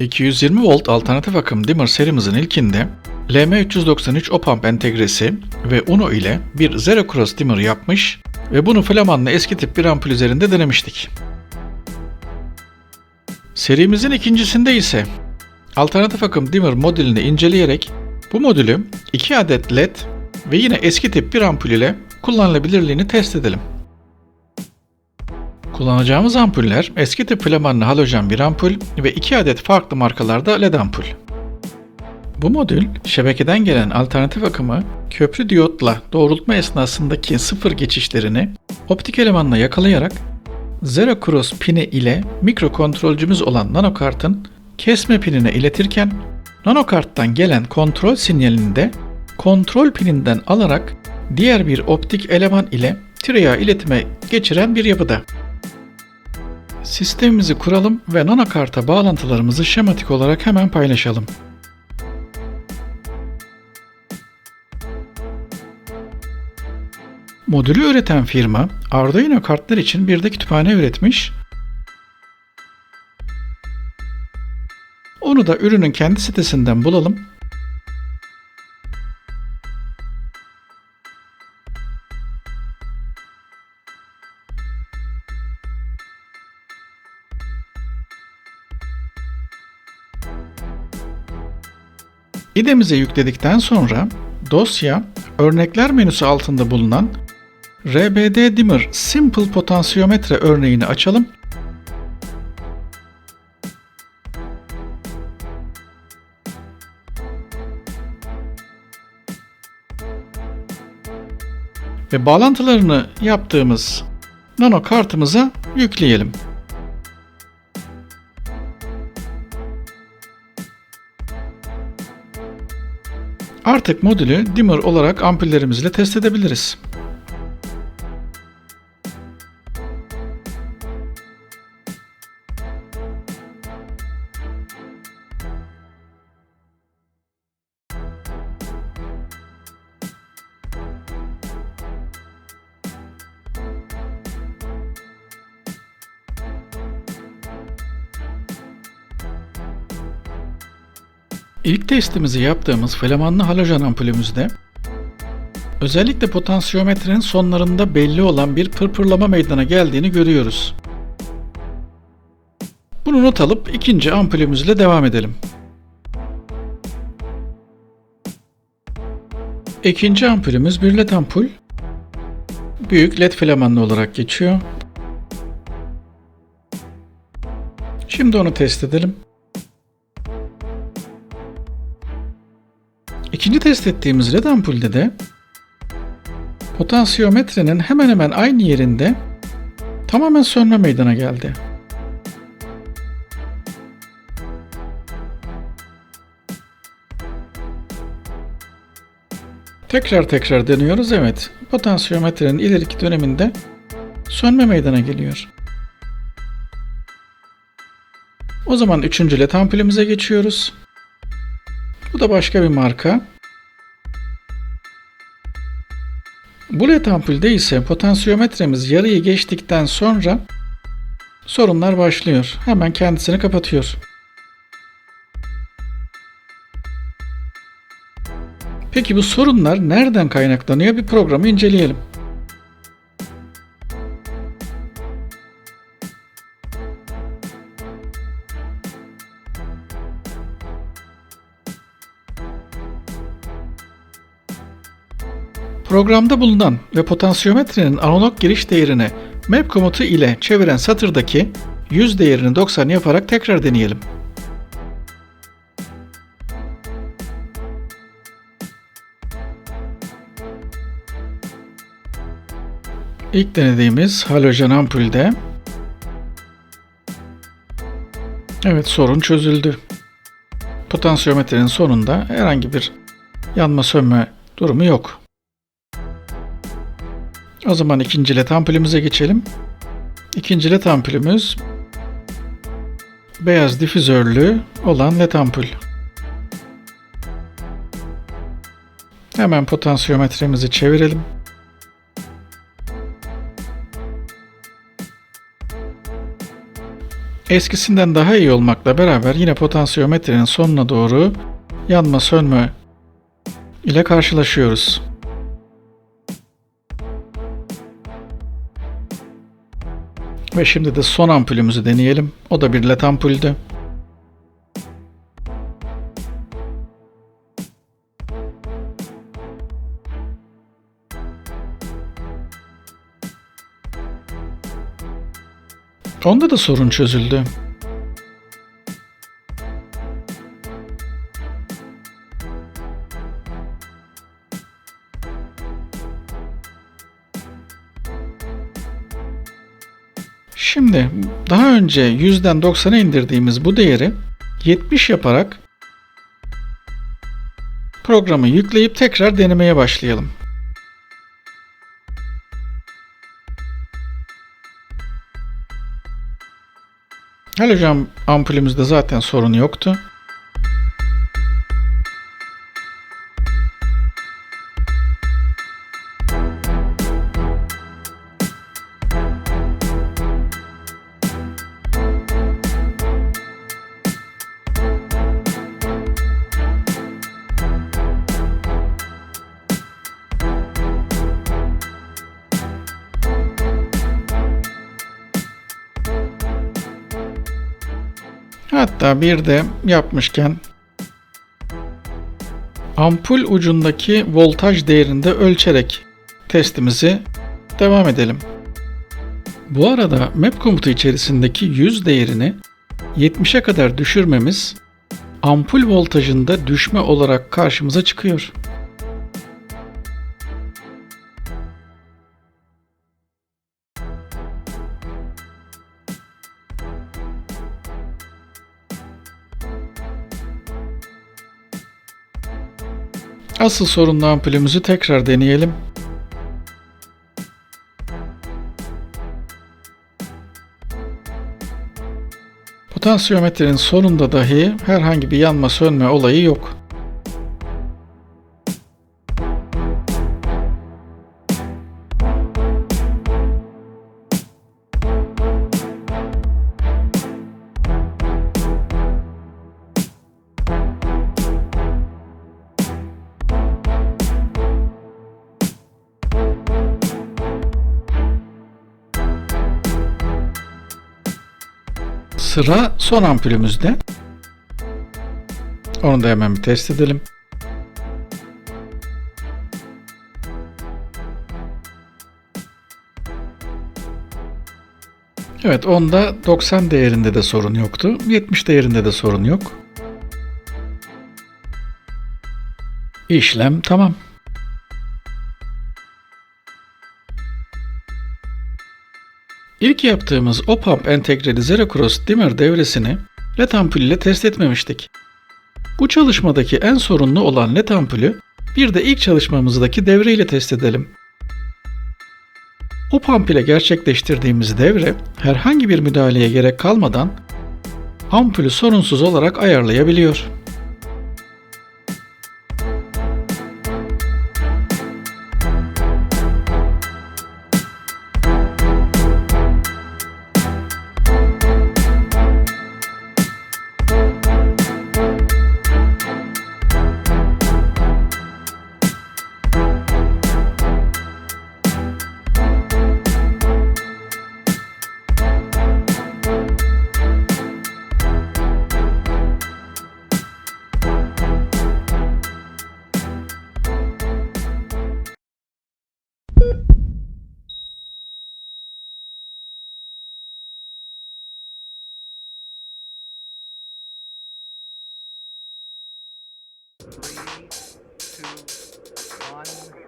220 volt alternatif akım dimmer serimizin ilkinde LM393 op-amp entegresi ve Uno ile bir Zero Cross dimmer yapmış ve bunu Flaman'la eski tip bir ampul üzerinde denemiştik. Serimizin ikincisinde ise alternatif akım dimmer modülünü inceleyerek bu modülü 2 adet led ve yine eski tip bir ampul ile kullanılabilirliğini test edelim. Kullanacağımız ampuller eski tip flamanlı halojen bir ampul ve 2 adet farklı markalarda led ampul. Bu modül şebekeden gelen alternatif akımı köprü diyotla doğrultma esnasındaki sıfır geçişlerini optik elemanla yakalayarak Zero Cross pini ile mikrokontrolcümüz olan nanokartın kesme pinine iletirken nanokarttan gelen kontrol sinyalini de kontrol pininden alarak diğer bir optik eleman ile Tri'a iletime geçiren bir yapıda. Sistemimizi kuralım ve nanokarta bağlantılarımızı şematik olarak hemen paylaşalım. Modülü üreten firma Arduino kartlar için bir de kütüphane üretmiş. Onu da ürünün kendi sitesinden bulalım. İdemize yükledikten sonra dosya örnekler menüsü altında bulunan RBD Dimmer Simple Potansiyometre örneğini açalım. Ve bağlantılarını yaptığımız nano kartımıza yükleyelim. Artık modülü dimmer olarak ampullerimizle test edebiliriz. İlk testimizi yaptığımız flamanlı halojen ampulümüzde özellikle potansiyometrenin sonlarında belli olan bir pırpırlama meydana geldiğini görüyoruz. Bunu not alıp ikinci ampulümüzle devam edelim. İkinci ampulümüz bir led ampul. Büyük led flamanlı olarak geçiyor. Şimdi onu test edelim. İkinci test ettiğimiz led ampulde de potansiyometrenin hemen hemen aynı yerinde tamamen sönme meydana geldi. Tekrar tekrar deniyoruz. Evet, potansiyometrenin ileriki döneminde sönme meydana geliyor. O zaman üçüncü led ampulümüze geçiyoruz. Bu da başka bir marka. Bu led ampulde ise potansiyometremiz yarıyı geçtikten sonra sorunlar başlıyor. Hemen kendisini kapatıyor. Peki bu sorunlar nereden kaynaklanıyor? Bir programı inceleyelim. Programda bulunan ve potansiyometrenin analog giriş değerini map komutu ile çeviren satırdaki 100 değerini 90 yaparak tekrar deneyelim. İlk denediğimiz halojen ampulde Evet sorun çözüldü. Potansiyometrenin sonunda herhangi bir yanma sönme durumu yok. O zaman ikinci led ampulümüze geçelim. İkinci led ampulümüz beyaz difüzörlü olan led ampul. Hemen potansiyometremizi çevirelim. eskisinden daha iyi olmakla beraber yine potansiyometrenin sonuna doğru yanma sönme ile karşılaşıyoruz. Ve şimdi de son ampulümüzü deneyelim. O da bir led ampuldü. Onda da sorun çözüldü. Şimdi daha önce 100'den 90'a indirdiğimiz bu değeri 70 yaparak programı yükleyip tekrar denemeye başlayalım. Halojen ampulümüzde zaten sorun yoktu. Hatta bir de yapmışken ampul ucundaki voltaj değerini de ölçerek testimizi devam edelim. Bu arada map komutu içerisindeki 100 değerini 70'e kadar düşürmemiz ampul voltajında düşme olarak karşımıza çıkıyor. Asıl sorunlu ampulümüzü tekrar deneyelim. Potansiyometrenin sonunda dahi herhangi bir yanma sönme olayı yok. Sıra son ampulümüzde. Onu da hemen bir test edelim. Evet onda 90 değerinde de sorun yoktu. 70 değerinde de sorun yok. İşlem tamam. İlk yaptığımız OPAMP entegreli Zero Cross dimmer devresini LED ampul ile test etmemiştik. Bu çalışmadaki en sorunlu olan LED ampulü bir de ilk çalışmamızdaki devre ile test edelim. OPAMP ile gerçekleştirdiğimiz devre herhangi bir müdahaleye gerek kalmadan ampulü sorunsuz olarak ayarlayabiliyor. Three, two, one.